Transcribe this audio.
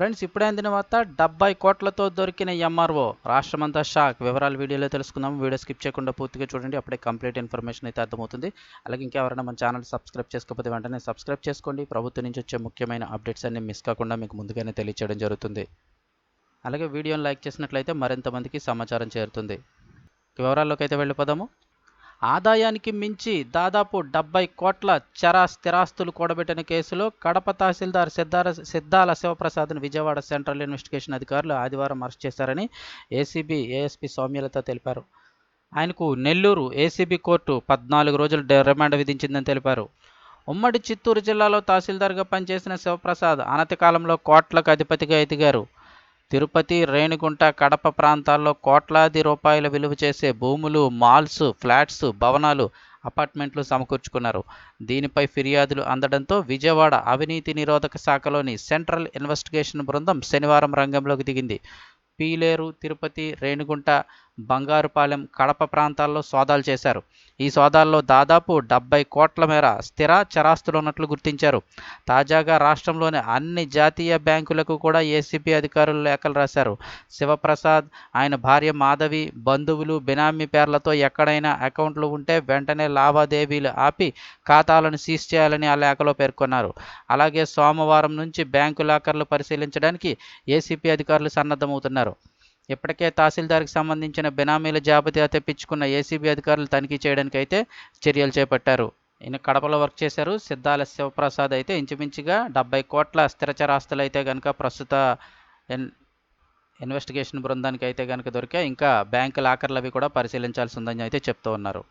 Friends ఇప్పుడే అందిన వార్త డెబ్బై కోట్లతో దొరికిన ఎంఆర్ఓ రాష్ట్రమంతా షాక్. వివరాలు వీడియోలో తెలుసుకుందాం. వీడియో స్కిప్ చేయకుండా పూర్తిగా చూడండి. అప్పుడే కంప్లీట్ ఇన్ఫర్మేషన్ అయితే అర్థమవుతుంది. అలాగే ఇంకెవరైనా మన ఛానల్ సబ్స్క్రైబ్ చేసుకోకపోతే వెంటనే సబ్స్క్రైబ్ చేసుకోండి. ప్రభుత్వం నుంచి వచ్చే ముఖ్యమైన అప్డేట్స్ అన్ని మిస్ కాకుండా మీకు ముందుగానే తెలియచేయడం జరుగుతుంది. అలాగే వీడియోని లైక్ చేసినట్లయితే మరింత మందికి సమాచారం చేరుతుంది. వివరాల్లోకి అయితే వెళ్ళిపోదాము. ఆదాయానికి మించి దాదాపు డెబ్బై కోట్ల చరా స్థిరాస్తులు కూడబెట్టిన కేసులో కడప తహసీల్దార్ సిద్ధార సిద్ధాల శివప్రసాద్ను విజయవాడ సెంట్రల్ ఇన్వెస్టిగేషన్ అధికారులు ఆదివారం అరెస్ట్ చేశారని ఏసీబీ ఏఎస్పీ సౌమ్యలత తెలిపారు. ఆయనకు నెల్లూరు ఏసీబీ కోర్టు పద్నాలుగు రోజులు రిమాండ్ విధించిందని తెలిపారు. ఉమ్మడి చిత్తూరు జిల్లాలో తహసీల్దార్గా పనిచేసిన శివప్రసాద్ అనతి కాలంలో కోట్లకు అధిపతిగా ఎదిగారు. తిరుపతి రేణిగుంట కడప ప్రాంతాల్లో కోట్లాది రూపాయల విలువ చేసే భూములు మాల్స్ ఫ్లాట్స్ భవనాలు అపార్ట్మెంట్లు సమకూర్చుకున్నారు. దీనిపై ఫిర్యాదులు అందడంతో విజయవాడ అవినీతి నిరోధక శాఖలోని సెంట్రల్ ఇన్వెస్టిగేషన్ బృందం శనివారం రంగంలోకి దిగింది. పీలేరు తిరుపతి రేణిగుంట బంగారుపాలెం కడప ప్రాంతాల్లో సోదాలు చేశారు. ఈ సోదాల్లో దాదాపు డెబ్బై కోట్ల మేర స్థిర చరాస్తులు ఉన్నట్లు గుర్తించారు. తాజాగా రాష్ట్రంలోని అన్ని జాతీయ బ్యాంకులకు కూడా ఏసీబీ అధికారులు లేఖలు రాశారు. శివప్రసాద్ ఆయన భార్య మాధవి బంధువులు బినామీ పేర్లతో ఎక్కడైనా అకౌంట్లు ఉంటే వెంటనే లావాదేవీలు ఆపి ఖాతాలను సీజ్ చేయాలని ఆ లేఖలో పేర్కొన్నారు. అలాగే సోమవారం నుంచి బ్యాంకు లాకర్లు పరిశీలించడానికి ఏసీపీ అధికారులు సన్నద్ధమవుతున్నారు. ఇప్పటికే తహసీల్దార్కి సంబంధించిన బినామీల జాబితా తెప్పించుకున్న ఏసీబీ అధికారులు తనిఖీ చేయడానికి అయితే చర్యలు చేపట్టారు. ఈయన కడపలో వర్క్ చేశారు. సిద్ధాల శివప్రసాద్ అయితే ఇంచుమించుగా డెబ్బై కోట్ల స్థిరచరాస్తులు అయితే కనుక ప్రస్తుత ఎన్ ఇన్వెస్టిగేషన్ బృందానికి అయితే కనుక దొరికే ఇంకా బ్యాంకు లాకర్లు అవి కూడా పరిశీలించాల్సి ఉందని అయితే చెప్తూ ఉన్నారు.